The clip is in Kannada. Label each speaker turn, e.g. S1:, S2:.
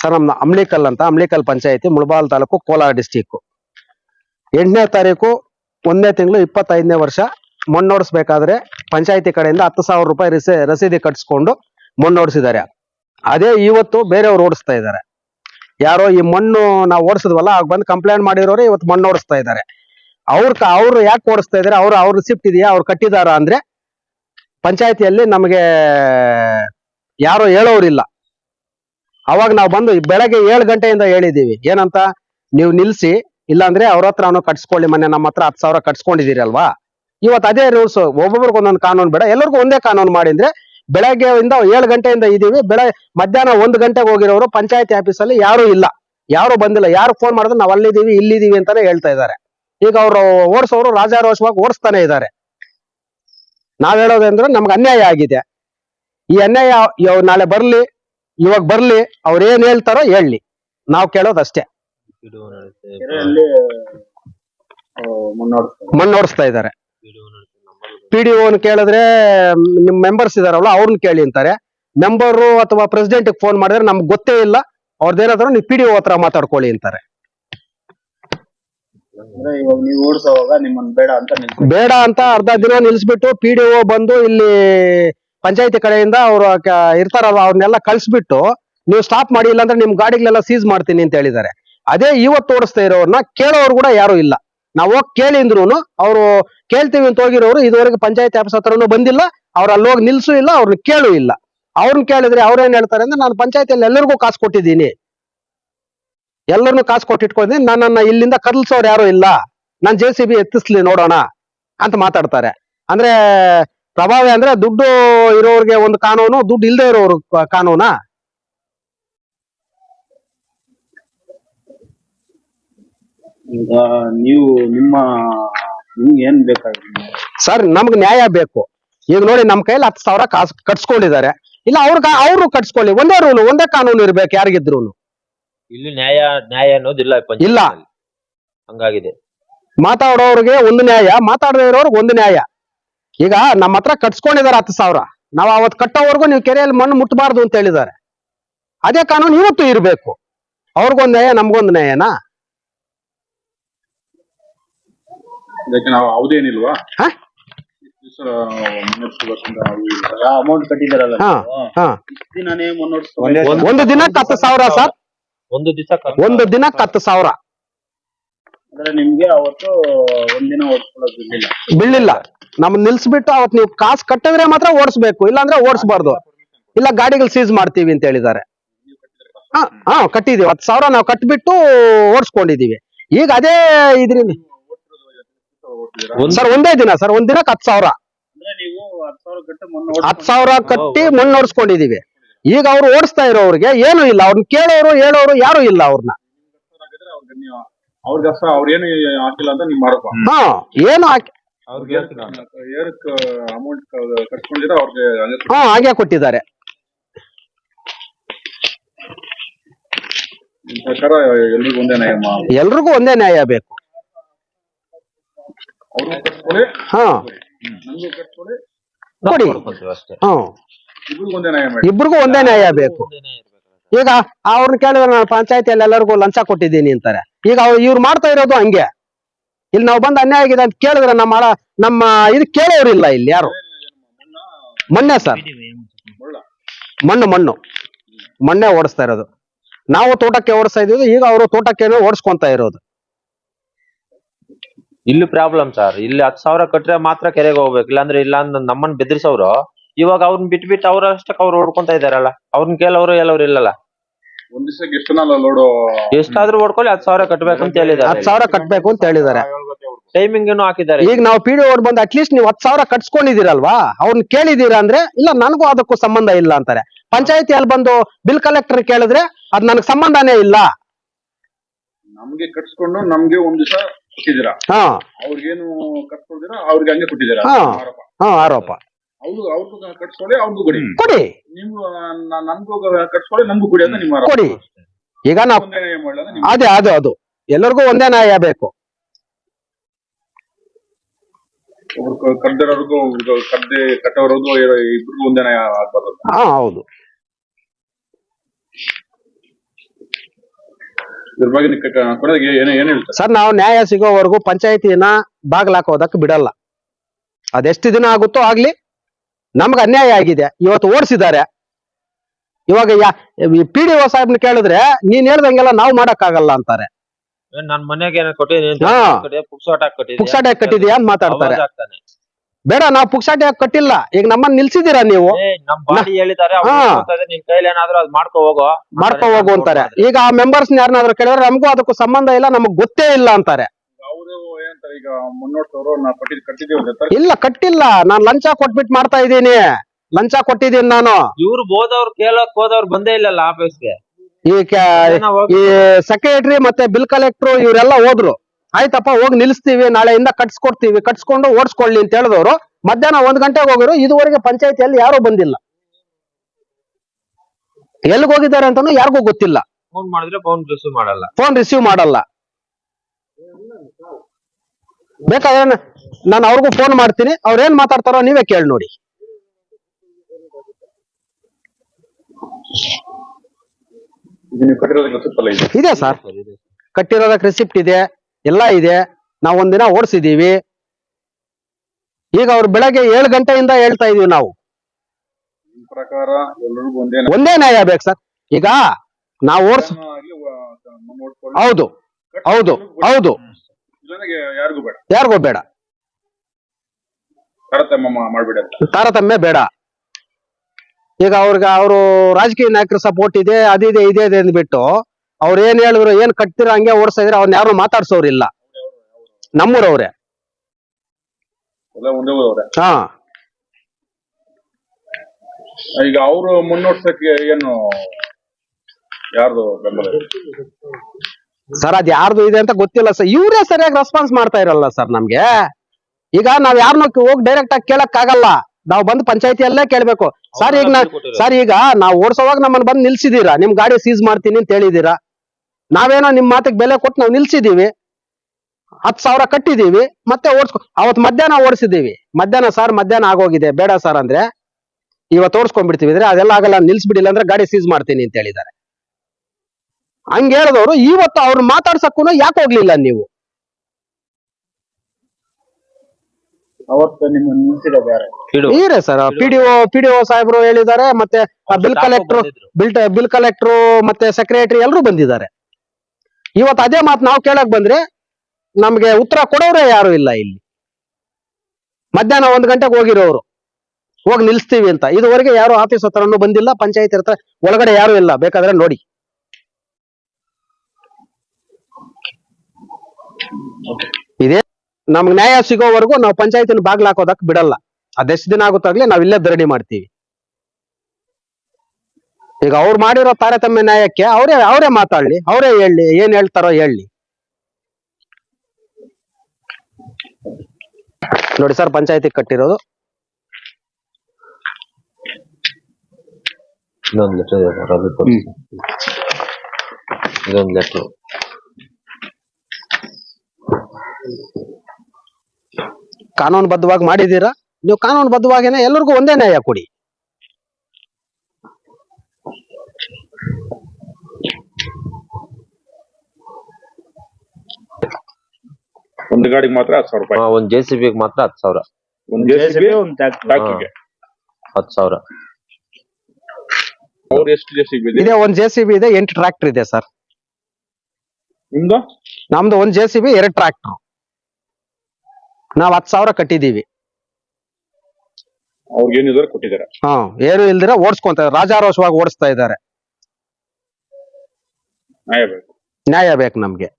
S1: ಸರ್ ನಮ್ಮ ಅಮ್ಲಿಕಲ್ ಅಂತ ಅಮ್ಲಿಕಲ್ ಪಂಚಾಯತಿ, ಮುಳಬಾಲ್ ತಾಲೂಕು, ಕೋಲಾರ ಡಿಸ್ಟಿಕ್ ಎಂಟನೇ ತಾರೀಕು ಒಂದನೇ ತಿಂಗಳು ಇಪ್ಪತ್ತೈದನೇ ವರ್ಷ. ಮಣ್ಣು ಓಡಿಸ್ಬೇಕಾದ್ರೆ ಪಂಚಾಯತಿ ಕಡೆಯಿಂದ ಹತ್ತು ಸಾವಿರ ರೂಪಾಯಿ ರಸಿ, ರಸೀದಿ ಕಟ್ಸ್ಕೊಂಡು ಮಣ್ಣೋಡಿಸಿದ್ದಾರೆ ಅದೇ ಇವತ್ತು ಬೇರೆಯವ್ರು ಓಡಿಸ್ತಾ ಇದ್ದಾರೆ. ಯಾರೋ ಈ ಮಣ್ಣು ನಾವು ಓಡಿಸಿದ್ವಲ್ಲ, ಆಗ ಬಂದು ಕಂಪ್ಲೇಂಟ್ ಮಾಡಿರೋರು ಇವತ್ತು ಮಣ್ಣು ಓಡಿಸ್ತಾ ಇದ್ದಾರೆ. ಅವ್ರ ಅವ್ರು ಯಾಕೆ ಓಡಿಸ್ತಾ ಇದ್ದಾರೆ? ಅವ್ರು, ಅವ್ರ ರಿಸಿಪ್ಟ್ ಇದೆಯಾ? ಅವ್ರು ಕಟ್ಟಿದಾರ ಅಂದ್ರೆ ಪಂಚಾಯತಿಯಲ್ಲಿ ನಮಗೆ ಯಾರೋ ಹೇಳೋರಿಲ್ಲ. ಅವಾಗ ನಾವು ಬಂದು ಬೆಳಗ್ಗೆ ಏಳು ಗಂಟೆಯಿಂದ ಹೇಳಿದೀವಿ. ಏನಂತ? ನೀವು ನಿಲ್ಸಿ, ಇಲ್ಲಾಂದ್ರೆ ಅವ್ರ ಹತ್ರ ಅವನು ಕಟ್ಸ್ಕೊಳ್ಳಿ, ಮೊನ್ನೆ ನಮ್ಮ ಹತ್ರ ಹತ್ತು ಸಾವಿರ ಕಟ್ಸ್ಕೊಂಡಿದ್ದೀರಿ ಅಲ್ವಾ? ಇವತ್ತು ಅದೇ ರೂಲ್ಸ್ ಒಬ್ಬೊಬ್ರಿಗೆ ಒಂದೊಂದು ಕಾನೂನು ಬೇಡ. ಎಲ್ಲರಿಗೂ ಒಂದೇ ಕಾನೂನು ಮಾಡಿದ್ರೆ ಬೆಳಗ್ಗೆಯಿಂದ ಏಳು ಗಂಟೆಯಿಂದ ಇದೀವಿ. ಬೆಳ, ಮಧ್ಯಾಹ್ನ ಒಂದು ಗಂಟೆಗೆ ಹೋಗಿರೋರು ಪಂಚಾಯತಿ ಆಫೀಸಲ್ಲಿ ಯಾರು ಇಲ್ಲ. ಯಾರು ಬಂದಿಲ್ಲ. ಯಾರು ಫೋನ್ ಮಾಡಿದ್ರೆ ನಾವು ಅಲ್ಲಿದ್ದೀವಿ ಇಲ್ಲಿದ್ದೀವಿ ಅಂತಾನೆ ಹೇಳ್ತಾ ಇದ್ದಾರೆ. ಈಗ ಅವರು ಓಡಿಸೋರು ರಾಜಾರೋಷವಾಗಿ ಓಡಿಸ್ತಾನೆ ಇದ್ದಾರೆ. ನಾವ್ ಹೇಳೋದಂದ್ರೆ ನಮ್ಗೆ ಅನ್ಯಾಯ ಆಗಿದೆ. ಈ ಅನ್ಯಾಯ ನಾಳೆ ಬರ್ಲಿ ಇವಾಗ ಬರ್ಲಿ ಅವ್ರು ಏನ್ ಹೇಳ್ತಾರೋ ಹೇಳಿ ನಾವು ಕೇಳೋದಷ್ಟೇ ಮಣ್ಣು ಓಡಿಸ್ತಾ ಇದ್ದಾರೆ. ಪಿ ಡಿ ಓನ್ ಕೇಳಿದ್ರೆ ನಿಮ್ ಮೆಂಬರ್ಸ್ ಇದಾರಲ್ಲ ಅವ್ರನ್ನ ಕೇಳಿ ಅಂತಾರೆ. ಮೆಂಬರು ಅಥವಾ ಪ್ರೆಸಿಡೆಂಟ್ ಫೋನ್ ಮಾಡಿದ್ರೆ ನಮ್ಗೆ ಗೊತ್ತೇ ಇಲ್ಲ. ಅವ್ರದೇನಾದ್ರೂ ನೀವು ಪಿ ಡಿ ಓ ಹತ್ರ ಮಾತಾಡ್ಕೊಳ್ಳಿ ಅಂತಾರೆ.
S2: ಬೇಡ ಅಂತ
S1: ಅರ್ಧ ದಿನ ನಿಲ್ಸ್ಬಿಟ್ಟು ಪಿ ಡಿ ಓ ಬಂದು ಇಲ್ಲಿ ಪಂಚಾಯತಿ ಕಡೆಯಿಂದ ಅವರು ಇರ್ತಾರಲ್ಲ ಅವ್ರನ್ನೆಲ್ಲ ಕಳ್ಸಿಬಿಟ್ಟು ನೀವು ಸ್ಟಾಪ್ ಮಾಡಿ, ಇಲ್ಲಾಂದ್ರೆ ನಿಮ್ ಗಾಡಿಗಳೆಲ್ಲ ಸೀಸ್ ಮಾಡ್ತೀನಿ ಅಂತ ಹೇಳಿದ್ದಾರೆ. ಅದೇ ಇವತ್ತು ತೋರಿಸ್ತಾ ಇರೋರ್ನ ಕೇಳೋರು ಕೂಡ ಯಾರು ಇಲ್ಲ. ನಾವು ಹೋಗಿ ಕೇಳಿದ್ರು ಅವರು ಕೇಳ್ತೀವಿ ಅಂತ ಹೋಗಿರೋರು ಇದುವರೆಗೆ ಪಂಚಾಯತ್ ಆಫೀಸ್ ಹತ್ರನೂ ಬಂದಿಲ್ಲ, ಅವ್ರು ಅಲ್ಲಿ ಹೋಗಿ ನಿಲ್ಸು ಇಲ್ಲ ಅವ್ರನ್ನ ಕೇಳು ಇಲ್ಲ. ಅವ್ರನ್ನ ಕೇಳಿದ್ರೆ ಅವ್ರೇನ್ ಹೇಳ್ತಾರೆ ಅಂದ್ರೆ, ನಾನು ಪಂಚಾಯತಿಯಲ್ಲಿ ಎಲ್ಲರಿಗೂ ಕಾಸು ಕೊಟ್ಟಿದ್ದೀನಿ. ಎಲ್ಲರನ್ನು ಕಾಸು ಕೊಟ್ಟಿಟ್ಕೊಂಡಿದ್ದೀನಿ ನನ್ನನ್ನ ಇಲ್ಲಿಂದ ಕದಲ್ಸೋರು ಯಾರು ಇಲ್ಲ. ನಾನು ಜೆ ಸಿ ಬಿ ಎತ್ತಿಸ್ಲಿ ನೋಡೋಣ ಅಂತ ಮಾತಾಡ್ತಾರೆ. ಅಂದ್ರೆ ಪ್ರಭಾವ ಅಂದ್ರೆ ದುಡ್ಡು ಇರೋರಿಗೆ ಒಂದು ಕಾನೂನು ದುಡ್ಡು ಇಲ್ಲದೆ ಇರೋರು ಕಾನೂನ?
S2: ಈಗ ನೀವು ನಿಮ್ಮ ನಿಮ್ಗೆ ಏನ್ ಬೇಕಾಗಿದೆ
S1: ಸರ್ ನಮ್ಗೆ ನ್ಯಾಯ ಬೇಕು. ಈಗ ನೋಡಿ ನಮ್ ಕೈಯಲ್ಲಿ ಹತ್ತು ಸಾವಿರ ಕಾಸು ಕಟ್ಸ್ಕೊಂಡಿದ್ದಾರೆ. ಇಲ್ಲ ಅವ್ರ ಅವ್ರು ಕಟ್ಸ್ಕೊಳ್ಳಿ. ಒಂದೇ ರೂಲು ಒಂದೇ ಕಾನೂನು ಇರ್ಬೇಕು ಯಾರಿಗಿದ್ರು
S3: ಇಲ್ಲಿ ನ್ಯಾಯ ನ್ಯಾಯ ಅನ್ನೋದಿಲ್ಲ
S1: ಇಲ್ಲ.
S3: ಹಂಗಾಗಿದೆ.
S1: ಮಾತಾಡೋರಿಗೆ ಒಂದು ನ್ಯಾಯ ಮಾತಾಡದೇ ಇರೋರ್ಗೆ ಒಂದು ನ್ಯಾಯ. ಈಗ ನಮ್ಮ ಹತ್ರ ಕಟ್ಸ್ಕೊಂಡಿದ್ದಾರೆ ಹತ್ತು ಸಾವಿರ. ನಾವು ಅವತ್ತು ಕಟ್ಟೋವರೆಗೂ ನೀವು ಕೆರೆಯಲ್ಲಿ ಮಣ್ಣು ಮುಟ್ಟಬಾರ್ದು ಅಂತ ಹೇಳಿದ್ದಾರೆ. ಅದೇ ಕಾನೂನು ಇವತ್ತು ಇರಬೇಕು. ಅವ್ರಿಗೊಂದು ನ್ಯಾಯ ನಮ್ಗೊಂದು ನ್ಯಾಯನಾ?
S4: ನಾವು
S1: ಹ?
S2: ಅಮೌಂಟ್ ಕಟ್ಟಿದಾರಲ್ಲ
S1: ಹಾ,
S2: ದಿನನೇ
S3: ಒಂದ್-
S1: ಒಂದು ದಿನಕ್ಕೆ ಹತ್ತು ಸಾವಿರ ಸರ್?
S3: ಒಂದು ದಿವಸ
S1: ಒಂದು ದಿನಕ್ಕೆ ಹತ್ತು ಸಾವಿರ.
S2: ಅಂದ್ರೆ ನಿಮ್ಗೆ ಅವತ್ತು ಒಂದಿನ ಓಡಿಸ್ಕೊಳ್ಳೋದು ಇರ್ಲಿಲ್ಲ
S1: ಬೀಳಿಲ್ಲ ನಮ್ ನಿಲ್ಸ್ಬಿಟ್ಟು ಅವತ್ ನೀವು ಕಾಸು ಕಟ್ಟಿದ್ರೆ ಮಾತ್ರ ಓಡಿಸ್ಬೇಕು ಇಲ್ಲಾಂದ್ರೆ ಓಡಿಸ್ಬಾರ್ದು. ಇಲ್ಲ ಗಾಡಿಗಳು ಸೀಸ್ ಮಾಡ್ತೀವಿ ಅಂತ ಹೇಳಿದ್ದಾರೆ. ಹಾ ಹಾ ಕಟ್ಟಿದೀವಿ ಹತ್ತು ಸಾವಿರ ನಾವು ಕಟ್ಬಿಟ್ಟು ಓಡಿಸ್ಕೊಂಡಿದೀವಿ ಈಗ ಅದೇ ಇದ್ರಿಂದ ಸರ್ ಒಂದೇ ದಿನ ಸರ್ ಒಂದ್ ದಿನಕ್ಕೆ ಹತ್ತು ಸಾವಿರ.
S2: ಹತ್ತು ಸಾವಿರ ಕಟ್ಟು
S1: ಮಣ್ಣು ಓಡಿಸ್ಕೊಂಡಿದೀವಿ ಈಗ ಅವ್ರು ಓಡಿಸ್ತಾ ಇರೋರಿಗೆ ಏನು ಇಲ್ಲ. ಅವ್ರನ್ನ ಕೇಳೋರು ಹೇಳೋರು ಯಾರು ಇಲ್ಲ ಅವ್ರನ್ನ
S4: ಅವ್ರಿಗೆ ಅಷ್ಟ ಅವ್ರೇನು ಹಾಕಿಲ್ಲ ಅಂತ ನೀವು ಮಾಡಪ್ಪ.
S1: ಹಾ ಏನು ಹಾಕಿ
S4: ಅಮೌಂಟ್ ಅವ್ರಿಗೆ
S1: ಹಾ ಹಾಗೆ ಕೊಟ್ಟಿದ್ದಾರೆ.
S4: ಎಲ್ರಿಗೂ ಒಂದೇ ನ್ಯಾಯ
S1: ಎಲ್ರಿಗೂ ಒಂದೇ ನ್ಯಾಯ ಬೇಕು.
S4: ಅವ್ರಿಗೂ ಕಟ್ಕೊಳ್ಳಿ.
S1: ಹಾ.
S4: ನಮ್ಗೂ ಕಟ್ಕೊಳ್ಳಿ.
S1: ಕೊಡಿ.
S3: ಕೊಡ್ಕೊಂತೀವಿ ಅಷ್ಟೇ.
S1: ಹ್ಮ್
S4: ಇಬ್ರಿಗೂ ಒಂದೇ ನ್ಯಾಯ ಮಾಡಿ.
S1: ಇಬ್ರಿಗೂ ಒಂದೇ ನ್ಯಾಯ ಬೇಕು. ಈಗ ಅವ್ರನ್ನ ಕೇಳಿದ್ರೆ ನಾನು ಪಂಚಾಯತಿಯಲ್ಲಿ ಎಲ್ಲರಿಗೂ ಲಂಚ ಕೊಟ್ಟಿದ್ದೀನಿ ಅಂತಾರೆ. ಈಗ ಇವ್ರು ಮಾಡ್ತಾ ಇರೋದು ಹಂಗೆ. ಇಲ್ಲಿ ನಾವು ಬಂದು ಅನ್ಯಾಯ ಆಗಿದೆ ಅಂತ ಕೇಳಿದ್ರೆ ನಮ್ಮ ನಮ್ಮ ಇದು ಕೇಳೋರಿಲ್ಲ ಇಲ್ಲಿ ಯಾರು? ಮೊನ್ನೆ ಸರ್. ಮಣ್ಣು ಮಣ್ಣು. ಮಣ್ಣೆ ಓಡಿಸ್ತಾ ಇರೋದು. ನಾವು ತೋಟಕ್ಕೆ ಓಡಿಸ್ತಾ ಇದೀವಿ ಈಗ ಅವರು ತೋಟಕ್ಕೆ ಓಡಿಸ್ಕೊಂತ ಇರೋದು.
S3: ಇಲ್ಲಿ ಪ್ರಾಬ್ಲಮ್ ಸರ್ ಇಲ್ಲಿ ಹತ್ತು ಸಾವಿರ ಕಟ್ರೆ ಮಾತ್ರ ಕೆರೆಗೆ ಹೋಗ್ಬೇಕು. ಇಲ್ಲಾಂದ್ರೆ ಇಲ್ಲ ಅಂದ್ರೆ ನಮ್ಮನ್ನ ಬೆದರಿಸೋರು. ಇವಾಗ ಅವ್ರನ್ನ ಬಿಟ್ಬಿಟ್ಟು ಅವ್ರ ಅಷ್ಟಕ್ಕೆ ಅವ್ರು ಓಡ್ಕೊಂತ ಇದಾರಲ್ಲ ಅವ್ರನ್ನ ಕೇಳೋರು ಎಲ್ಲವ್ರು ಇಲ್ಲಲ್ಲ. ಎಷ್ಟಾದ್ರೂ ಓಡ್ಕೊಳ್ಳಿ ಹತ್ತು ಸಾವಿರ ಕಟ್ಬೇಕು ಅಂತ
S1: ಹತ್ತು
S3: ಹೇಳಿದ್ದಾರೆ
S1: ಸಾವಿರ ಕಟ್ಬೇಕು ಅಂತ ಹೇಳಿದ್ದಾರೆ.
S3: ಟೈಮಿಂಗ್ ಏನು ಹಾಕಿದ್ದಾರೆ.
S1: ಈಗ ನಾವು ಪಿ ಡಿ ಓಡ್ ಬಂದು ಅಟ್ಲೀಸ್ಟ್ ನೀವು ಹತ್ತು ಸಾವಿರ ಕಟ್ಸ್ಕೊಂಡಿದ್ದೀರಲ್ವಾ? ಅವ್ರನ್ನ ಕೇಳಿದೀರಾ ಅಂದ್ರೆ ಇಲ್ಲ ನನಗೂ ಅದಕ್ಕೂ ಸಂಬಂಧ ಇಲ್ಲ ಅಂತಾರೆ. ಪಂಚಾಯತಿಯಲ್ಲಿ ಬಂದು ಬಿಲ್ ಕಲೆಕ್ಟರ್ ಕೇಳಿದ್ರೆ ಅದ್ ನನಗೆ ಸಂಬಂಧನೇ ಇಲ್ಲ.
S4: ನಮ್ಗೆ ಕಟ್ಸ್ಕೊಂಡು ನಮ್ಗೆ ಒಂದ್ ದಿವಸ ಕೊಟ್ಟಿದ್ದೀರಾ?
S1: ಹಾ.
S4: ಅವ್ರಿಗೇನು ಕಟ್ಕೊಳ್ದಿರಾ ಅವ್ರಿಗೆ ಹಂಗೆ ಕೊಟ್ಟಿದ್ದೀರಾ?
S1: ಹಾ.
S4: ಆರೋಪ.
S1: ಹಾ ಆರೋಪ.
S4: ಅವ್ರಿಗೂ ಅವ್ರಿಗೂ ಕಟ್ಸ್ಕೊಳ್ಳಿ ಅವ್ರಿಗೂ ಕೊಡಿ.
S1: ಕೊಡಿ.
S4: ನಿಮ್ಗೂ ನ- ನನ್ಗೂ ಕಟ್ಸ್ಕೊಳ್ಳಿ ನಮ್ಗೂ ಕೊಡಿ ಅಂತ ನಿಮ್ಮ ಆರೋಪ.
S1: ಕೊಡಿ. ಈಗ ನಾವು
S4: ಒಂದೇ ನ್ಯಾಯ
S1: ಅದೇ ಅದು ಅದು. ಎಲ್ಲರಿಗೂ ಒಂದೇ ನ್ಯಾಯ ಬೇಕು.
S4: ಒಬ್ರು ಕಟ್ಟೋರ್ಗೂ ಇಬ್ರಿಗೂ ಆಗ್ಬಾರ್ದು
S1: ಹಾ ಹೌದು.
S4: ಇದ್ರ ಬಗ್ಗೆ ನೀವು ಕ- ಕೊನೆಗೆ ಏನ್ ಏನ್ ಹೇಳ್ತಾರೆ?
S1: ಸರ್ ನಾವು ನ್ಯಾಯ ಸಿಗೋವರೆಗೂ ಪಂಚಾಯತಿನ ಬಾಗ್ಲಾಕೋದಕ್ಕೆ ಬಿಡಲ್ಲ. ಅದೆಷ್ಟು ದಿನ ಆಗುತ್ತೋ ಆಗ್ಲಿ ನಮ್ಗೆ ಅನ್ಯಾಯ ಆಗಿದೆ. ಇವತ್ತು ಓಡಿಸಿದ್ದಾರೆ. ಇವಾಗ ಯಾ ಪಿ ಡಿ ಒ ಸಾಹೇಬ್ನ ಕೇಳಿದ್ರೆ ನೀನ್ ಹೇಳ್ದಂಗೆಲ್ಲ ನಾವು ಮಾಡಕ್ಕಾಗಲ್ಲ ಅಂತಾರೆ.
S3: ನನ್ ಮನೆಗೆ ಏನೋ ಕೊಟ್ಟಿದ್ದೀನಿ ಪುಕ್ಸಾಟ
S1: ಕಟ್ಟಿದ್ಯಾ ಅಂತ ಮಾತಾಡ್ತಾರೆ.
S3: ಅವಾಜ್.
S1: ಬೇಡ ನಾವು ಪುಕ್ಸಾಟ ಕಟ್ಟಿಲ್ಲ. ಈಗ ನಮ್ಮನ್ನ ನಿಲ್ಸಿದೀರಾ ನೀವು?
S3: ಏ ನಮ್ ಬಾಡಿ ಹೇಳಿದ್ದಾರೆ ಅವ್ರು
S1: ಹಾ.
S3: ಹೇಳ್ತಾರೆ, ನಿನ್ ಕೈಲಿ ಏನಾದ್ರು ಅದ್ ಮಾಡ್ಕೊ ಹೋಗೋ.
S1: ಮಾಡ್ಕೊ ಹೋಗು ಅಂತಾರೆ. ಈಗ ಆ ಮೆಂಬರ್ಸ್ ಯಾರನ್ನಾದ್ರೂ ಕೇಳಿದ್ರೆ ನಮಗೂ ಅದಕ್ಕೂ ಸಂಬಂಧ ಇಲ್ಲ ನಮಗ್ ಗೊತ್ತೇ ಇಲ್ಲ ಅಂತಾರೆ.
S4: ಅವರು ಏನಂತಾರೆ ಈಗ ಮುನ್ನೋಡ್ಸೋರು ನಾ ಕೊಟ್ಟಿದ್ ಕಟ್ಟಿದ್ದೀವಿ ಅಂತ
S1: ಇಲ್ಲ ಕಟ್ಟಿಲ್ಲ. ನಾನ್ ಲಂಚ ಕೊಟ್ಬಿಟ್ಟು ಮಾಡ್ತಾ ಇದ್ದೀನಿ. ಲಂಚ ಕೊಟ್ಟಿದ್ದೀನಿ ನಾನು.
S3: ಇವ್ರು ಹೋದವ್ರು ಕೇಳಕ್ ಹೋದವ್ರು ಬಂದೇ ಇಲ್ಲಲ್ಲ ಆಫೀಸ್ಗೆ
S1: ಈ ಈ ಸೆಕ್ರೆಟರಿ ಮತ್ತೆ ಬಿಲ್ ಕಲೆಕ್ಟರ್ ಇವರೆಲ್ಲ ಹೋದ್ರು. ಆಯ್ತಪ್ಪ ಹೋಗಿ ನಿಲ್ಲಿಸ್ತೀವಿ ನಾಳೆಯಿಂದ ಕಟ್ಸ್ಕೊಡ್ತೀವಿ ಕಟ್ಸ್ಕೊಂಡು ಓಡಿಸ್ಕೊಳ್ಳಿ ಅಂತ ಹೇಳಿದವರು. ಮಧ್ಯಾಹ್ನ ಒಂದ್ ಗಂಟೆಗೆ ಹೋಗಿರು ಇದುವರೆಗೆ ಪಂಚಾಯತಿಯಲ್ಲಿ ಯಾರು ಬಂದಿಲ್ಲ. ಎಲ್ಲಿಗೆ ಹೋಗಿದ್ದಾರೆ ಅಂತಾನು ಯಾರಿಗೂ ಗೊತ್ತಿಲ್ಲ.
S3: ಫೋನ್ ಮಾಡಿದ್ರೆ ಫೋನ್ ರಿಸೀವ್ ಮಾಡಲ್ಲ.
S1: ಫೋನ್ ರಿಸೀವ್ ಮಾಡಲ್ಲ. ಬೇಕಾದ್ರೆ ನಾನು ಅವ್ರಿಗೂ ಫೋನ್ ಮಾಡ್ತೀನಿ. ಅವ್ರು ಏನ್ ಮಾತಾಡ್ತಾರೋ ನೀವೇ ಕೇಳಿ ನೋಡಿ.
S4: ನೀವು ಕಟ್ಟಿರೋದಕ್ಕೆ ಗೊತ್ತಿತ್ತಲ್ಲ ಇದು?
S1: ಇದೆ ಸರ್. ಕಟ್ಟಿರೋದಕ್ಕೆ ರಿಸಿಪ್ಟ್ ಇದೆ ಎಲ್ಲ ಇದೆ. ನಾವು ಒಂದಿನ ಓಡಿಸಿದೀವಿ. ಈಗ ಅವ್ರು ಬೆಳಗ್ಗೆ ಏಳು ಗಂಟೆಯಿಂದ ಹೇಳ್ತಾ ಇದೀವಿ ನಾವು.
S4: ನಿಮ್ ಪ್ರಕಾರ ಎಲ್ಲರಿಗೂ ಒಂದೇ
S1: ಒಂದೇ ನ್ಯಾಯ ಬೇಕು ಸರ್. ಈಗ ನಾವು ಓಡಿಸ್ ಹೌದು ಹೌದು ಹೌದು.
S4: ಯಾರಿಗೂ ಬೇಡ.
S1: ಯಾರಿಗೂ ಬೇಡ.
S4: ತಾರತಮ್ಯ ಮಾಡ್ಬೇಡಿ ಅಂತ.
S1: ತಾರತಮ್ಯ ಬೇಡ. ಈಗ ಅವ್ರಿಗೆ ಅವರು ರಾಜಕೀಯ ನಾಯಕರ ಸಪೋರ್ಟ್ ಇದೆ ಅದಿದೆ ಇದೆ ಇದೆ ಅಂದ್ಬಿಟ್ಟು ಅವ್ರು ಏನ್ ಹೇಳಿದ್ರು ಏನ್ ಕಟ್ತಿರೋ ಹಂಗೆ ಓಡಿಸ್ತಾ ಇದ್ರೆ ಅವ್ರನ್ನ ಯಾರು ಮಾತಾಡ್ಸೋರಿಲ್ಲ. ನಮ್ಮೂರವ್ರೆ. ಹಾ.
S4: ಈಗ ಅವರು ಮುನ್ನೋಡ್ಸಕ್ಕೆ ಏನು ಯಾರ್ದು ಬೆಂಬಲ
S1: ಸರ್ ಅದ್ ಯಾರ್ದು ಇದೆ ಅಂತ ಗೊತ್ತಿಲ್ಲ ಸರ್. ಇವ್ರೇ ಸರಿಯಾಗಿ ರೆಸ್ಪಾನ್ಸ್ ಮಾಡ್ತಾ ಇರಲ್ಲ ಸರ್ ನಮ್ಗೆ. ಈಗ ನಾವ್ ಯಾರನ್ನ ಹೋಗಿ ಡೈರೆಕ್ಟ್ ಆಗಿ ಕೇಳಕ್ ಆಗಲ್ಲ ನಾವು ಬಂದು ಪಂಚಾಯತಿಯಲ್ಲೇ ಕೇಳ್ಬೇಕು. ಸರ್ ಈಗ ನಾ ಸರ್ ಈಗ ನಾವು ಓಡಿಸೋವಾಗ ನಮ್ಮನ್ನ ಬಂದು ನಿಲ್ಸಿದೀರಾ? ನಿಮ್ ಗಾಡಿ ಸೀಸ್ ಮಾಡ್ತೀನಿ ಅಂತ ಹೇಳಿದೀರಾ? ನಾವೇನೋ ನಿಮ್ ಮಾತಿಗೆ ಬೆಲೆ ಕೊಟ್ಟು ನಾವು ನಿಲ್ಸಿದೀವಿ. ಹತ್ ಸಾವಿರ ಕಟ್ಟಿದೀವಿ ಮತ್ತೆ ಓಡಿಸ್ಕೊ ಅವತ್ ಮಧ್ಯಾಹ್ನ ಓಡಿಸಿದೀವಿ. ಮಧ್ಯಾಹ್ನ ಸರ್ ಮಧ್ಯಾಹ್ನ ಆಗೋಗಿದೆ. ಬೇಡ ಸರ್ ಅಂದ್ರೆ ಇವತ್ತು ಓಡಿಸ್ಕೊಂಡ್ಬಿಡ್ತೀವಿ ಅಂದ್ರೆ ಅದೆಲ್ಲ ಆಗಲ್ಲ ನಿಲ್ಸ್ಬಿಡಿಲ್ಲ ಅಂದ್ರೆ ಗಾಡಿ ಸೀಸ್ ಮಾಡ್ತೀನಿ ಅಂತ ಹೇಳಿದ್ದಾರೆ. ಹಂಗ ಹೇಳಿದವರು ಇವತ್ತು ಅವ್ರು ಮಾತಾಡ್ಸಕ್ಕೂ ಯಾಕೆ ಹೋಗ್ಲಿಲ್ಲ ನೀವು?
S2: ಅವತ್ತು
S1: ಸರ್ ಸಾಹೇಬರು ಹೇಳಿದ್ದಾರೆ ಮತ್ತೆ bill collector bill bill collector ಮತ್ತೆ ಸೆಕ್ರೆಟರಿ ಎಲ್ಲರೂ ಬಂದಿದ್ದಾರೆ. ಇವತ್ತು ಅದೇ ಮಾತು ನಾವು ಕೇಳಕ್ ಬಂದ್ರೆ ನಮ್ಗೆ ಉತ್ತರ ಕೊಡೋರೇ ಯಾರು ಇಲ್ಲ ಇಲ್ಲಿ. ಮಧ್ಯಾಹ್ನ ಒಂದ್ ಗಂಟೆಗೆ ಹೋಗಿರೋರು. ಹೋಗಿ ನಿಲ್ಸ್ತೀವಿ ಅಂತ. ಇದುವರೆಗೆ ಯಾರು ಆಫೀಸ್ ಹತ್ರನೂ ಬಂದಿಲ್ಲ ಪಂಚಾಯತ್ ಹತ್ರ ಒಳಗಡೆ ಯಾರು ಇಲ್ಲ ಬೇಕಾದ್ರೆ ನೋಡಿ. ಇದೇ ನಮ್ಗೆ ನ್ಯಾಯ ಸಿಗೋವರೆಗೂ ನಾವು ಪಂಚಾಯತಿನ ಬಾಗ್ಲ ಹಾಕೋದಕ್ ಬಿಡಲ್ಲ. ಅದೆಷ್ಟು ದಿನ ಆಗುತ್ತಾಗ್ಲಿ ನಾವು ಇಲ್ಲೇ ಧರಣಿ ಮಾಡ್ತೀವಿ. ಈಗ ಅವ್ರು ಮಾಡಿರೋ ತಾರತಮ್ಯ ನ್ಯಾಯಕ್ಕೆ ಅವರೇ ಅವರೇ ಮಾತಾಡ್ಲಿ ಅವರೇ ಹೇಳಿ ಏನ್ ಹೇಳ್ತಾರೋ ಹೇಳಿ. ನೋಡಿ ಸರ್ ಪಂಚಾಯತಿ ಕಟ್ಟಿರೋದು.
S3: ಲೆಟರ್ ಇದೊಂದು ಲೆಟರ್
S1: ಕಾನೂನುಬದ್ಧವಾಗಿ ಮಾಡಿದೀರಾ ನೀವು ಕಾನೂನುಬದ್ಧವಾಗೇನೆ ಎಲ್ಲರಿಗೂ ಒಂದೇ ನ್ಯಾಯ ಕೊಡಿ.
S4: ಒಂದು ಗಾಡಿಗೆ ಮಾತ್ರ ಹತ್ತು ಸಾವಿರ ರೂಪಾಯಿ.
S3: ಒಂದ್ ಜೆ ಸಿ ಮಾತ್ರ ಹತ್ತು ಸಾವಿರ.
S4: ಒಂದು
S2: JCB,
S4: ಜೆಸಿಬಿ
S2: ಒಂದ್
S3: ಹತ್ತು ಸಾವಿರ.
S4: ಅವ್ರು ಎಷ್ಟು ಜೆಸಿಬಿ ಇದೆ
S1: ಇದೇ ಒಂದ್ ಜೆ ಸಿ ಬಿ ಇದೆ ಎಂಟು ಟ್ರಾಕ್ಟರ್ ಇದೆ ಸರ್
S4: ನಿಮ್ದು?
S1: ನಮ್ದು ಒಂದ್ ಜೆ ಸಿ ಬಿ ಎರಡು ಟ್ರಾಕ್ಟರ್ ನಾವ್ ಹತ್ ಸಾವಿರ ಕಟ್ಟಿದೀವಿ.
S4: ಕೊಟ್ಟಿದ್ದಾರೆ.
S1: ಹಾ ಏನು ಇಲ್ದಿರ ಓಡಿಸ್ಕೊಂತ ರಾಜಾರೋಷವಾಗಿ ಓಡಿಸ್ತಾ ಇದ್ದಾರೆ.
S4: ನ್ಯಾಯ ಬೇಕು.
S1: ನ್ಯಾಯ ಬೇಕು ನಮ್ಗೆ.